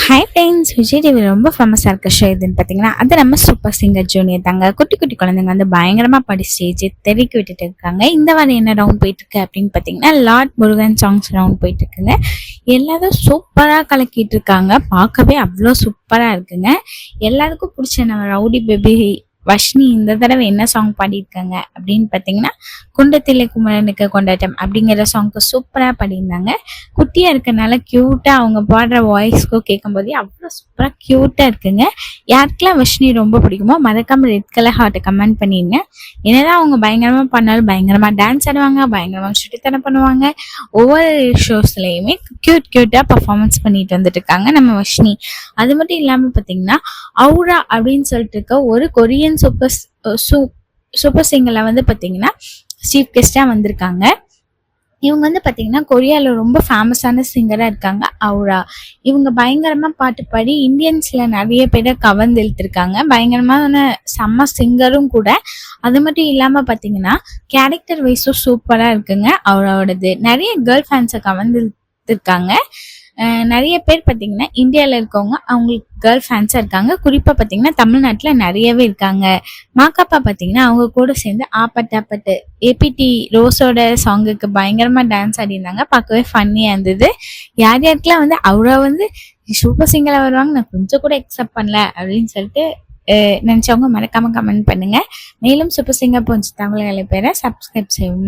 Hi friends Vijay TV ரொம்ப ஃபேமஸாக இருக்க ஷோ எதுன்னு பார்த்தீங்கன்னா அது நம்ம சூப்பர் சிங்கர் ஜூனியர் தாங்க. குட்டி குட்டி குழந்தைங்க வந்து பயங்கரமாக படி ஸ்டேஜ் தெருக்கி விட்டுட்டு இருக்காங்க. இந்த வாரம் என்ன ரவுண்ட் போயிட்டுருக்கு அப்படின்னு பார்த்தீங்கன்னா லார்ட் முருகன் சாங்ஸ் ரவுண்ட் போயிட்டுருக்குங்க. எல்லாரும் சூப்பராக கலக்கிட்டு இருக்காங்க. பார்க்கவே அவ்வளோ சூப்பராக இருக்குங்க. எல்லாருக்கும் பிடிச்ச நம்ம ரவுடி பேபி வஷ்னி இந்த தடவை என்ன சாங் பாடியிருக்காங்க அப்படின்னு பார்த்தீங்கன்னா குண்டத்திலே குமரனுக்கு கொண்டாட்டம் அப்படிங்கிற சாங்க்கு சூப்பராக பாடியிருந்தாங்க. குட்டியாக இருக்கனால க்யூட்டாக அவங்க பாடுற வாய்ஸ்க்கோ கேட்கும்போதே அவ்வளோ சூப்பராக க்யூட்டாக இருக்குங்க. யாருக்கெல்லாம் வஷ்னி ரொம்ப பிடிக்குமோ மறக்காமல் ரெட் கலர் ஹார்ட்டை கமெண்ட் பண்ணிடுங்க என்னதான் அவங்க பயங்கரமாக பண்ணாலும் பயங்கரமாக டான்ஸ் ஆடுவாங்க பயங்கரமாக சுட்டித்தனம் பண்ணுவாங்க. ஒவ்வொரு ஷோஸ்லேயுமே க்யூட் க்யூட்டாக பர்ஃபார்மன்ஸ் பண்ணிட்டு வந்துட்டு இருக்காங்க நம்ம வஷ்னி. அது மட்டும் இல்லாமல் பார்த்தீங்கன்னா அவுரா அப்படின்னு சொல்லிட்டு இருக்க ஒரு கொரியன் சூப்பர் சூ சூப்பர் சிங்கரில் வந்து பார்த்தீங்கன்னா சீஃப் கெஸ்டாக வந்திருக்காங்க. இவங்க வந்து பார்த்தீங்கன்னா கொரியாவில் ரொம்ப ஃபேமஸான சிங்கராக இருக்காங்க அவுரா இவங்க பயங்கரமாக பாட்டு பாடி இந்தியன்ஸில் நிறைய பேரை கவர்ந்து இழுத்துருக்காங்க. பயங்கரமான செம்ம சிங்கரும் கூட. அது மட்டும் இல்லாமல் பார்த்தீங்கன்னா கேரக்டர் வைஸும் சூப்பராக இருக்குங்க அவரோடது நிறைய கேர்ள் ஃபேன்ஸை கவர்ந்து இழுத்துருக்காங்க. நிறைய பேர் பார்த்தீங்கன்னா இந்தியாவில் இருக்கவங்க அவங்களுக்கு கேர்ள் ஃபேன்ஸாக இருக்காங்க. குறிப்பாக பார்த்தீங்கன்னா தமிழ்நாட்டில் நிறையவே இருக்காங்க. மாக்காப்பா பார்த்தீங்கன்னா அவங்க கூட சேர்ந்து ஆப்பட்டு ஆப்பட்டு ஏபிடி ரோஸோட சாங்குக்கு பயங்கரமாக டான்ஸ் ஆடிருந்தாங்க பார்க்கவே ஃபன்னியாக இருந்தது. யார் யாருக்கெல்லாம் வந்து அவ்வளோ வந்து சூப்பர் சிங்கராக வருவாங்க நான் கொஞ்சம் கூட எக்ஸப்ட் பண்ணல அப்படின்னு சொல்லிட்டு நினச்சவங்க மறக்காமல் மறக்காம கமெண்ட் பண்ணுங்க. மேலும் சூப்பர் சிங்கர் போன்ற தமிழர்களை பேரை சப்ஸ்கிரைப் செய்யணும்